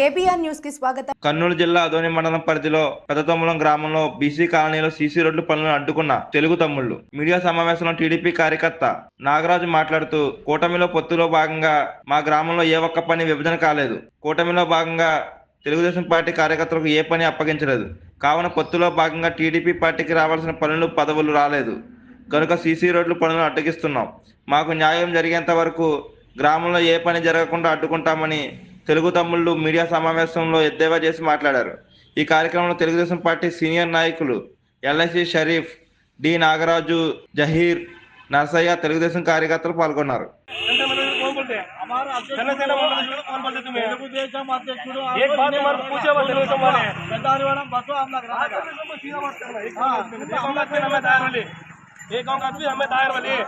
KBR న్యూస్కి స్వాగతం. కర్నూలు జిల్లా అదోని మండలం పరిధిలో పెద్దతమ్ములం గ్రామంలో బీసీ కాలనీలో సీసీ రోడ్లు పనులను అడ్డుకున్న తెలుగు తమ్ముళ్ళు మీడియా సమావేశంలో టీడీపీ కార్యకర్త నాగరాజు మాట్లాడుతూ కూటమిలో పొత్తులో భాగంగా మా గ్రామంలో ఏ ఒక్క పని విభజన కాలేదు. కూటమిలో భాగంగా తెలుగుదేశం పార్టీ కార్యకర్తలకు ఏ పని అప్పగించలేదు. కావున పొత్తులో భాగంగా టీడీపీ పార్టీకి రావాల్సిన పనులు పదవులు రాలేదు. కనుక సీసీ రోడ్లు పనులను అడ్డగిస్తున్నాం మాకు న్యాయం జరిగేంత వరకు గ్రామంలో ఏ పని జరగకుండా అడ్డుకుంటామని తెలుగు తమ్ముళ్ళు మీడియా సమావేశంలో ఎద్దేవా చేసి మాట్లాడారు ఈ కార్యక్రమంలో తెలుగుదేశం పార్టీ సీనియర్ నాయకులు ఎల్ఐసి షరీఫ్ డి నాగరాజు జహీర్ నర్సయ్య తెలుగుదేశం కార్యకర్తలు పాల్గొన్నారు जनसेना बोलते कौन बोलते तुम्हें తెలుగుదేశం అధ్యక్షుడు एक बात हमारे पूछे वो తెలుగుదేశం वाले పెద్దారివాడం బస్సు అమ్మ एक गांव का आदमी हमें दायर वाले एक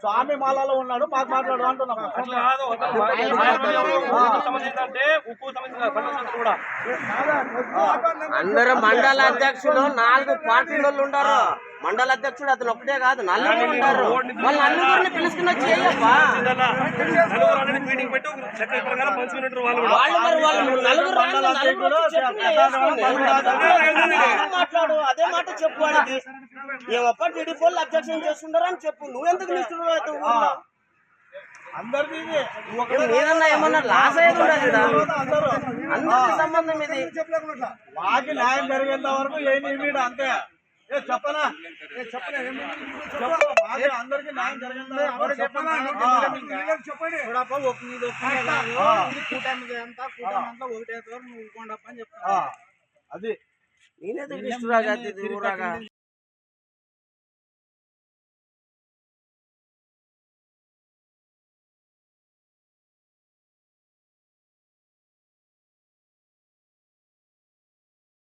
స్వామి మాలలో ఉన్నాడు. మాకు మాట్లాడు అంటున్నాం. అందరూ మండల అధ్యక్షులు నాలుగు పార్టీల ఉంటారు మండల అధ్యక్షుడు అతను ఒకటే కాదు నలుగురు ఉంటారు. వాళ్ళ నలుగురిని పిలుచుకుని వచ్చి చేయప్పా? వాళ్ళు మరి వాళ్ళు నలుగురు. మాట్లాడు? అదే మాట చెప్పు వాడికి. ఏమప్ప టీడీపీ వాళ్ళు అబ్జెక్షన్ చేస్తుంటారు అని చెప్పు. నువ్వెందుకు నిష్ఠుడు అయితే లేదన్నా ఏమన్నా లాస్ అయ్యేది ఉండదు. అందరూ. అందరికీ సంబంధం ఇది. మాకి న్యాయం జరిగేంత వరకు ఏమి అంతే. చెప్పనా? ఏ చెప్పనా? ఏం చెప్పు. మాకి అందరికీ న్యాయం చెప్పనా? చెప్పండి. కూటమిది అంతా కూటమి అంతా ఒకటే సార్ నువ్వు ఊరుకోండప్ప అని చెప్తా అది. నేనేది నిష్ఠురాగా ఊరాగా?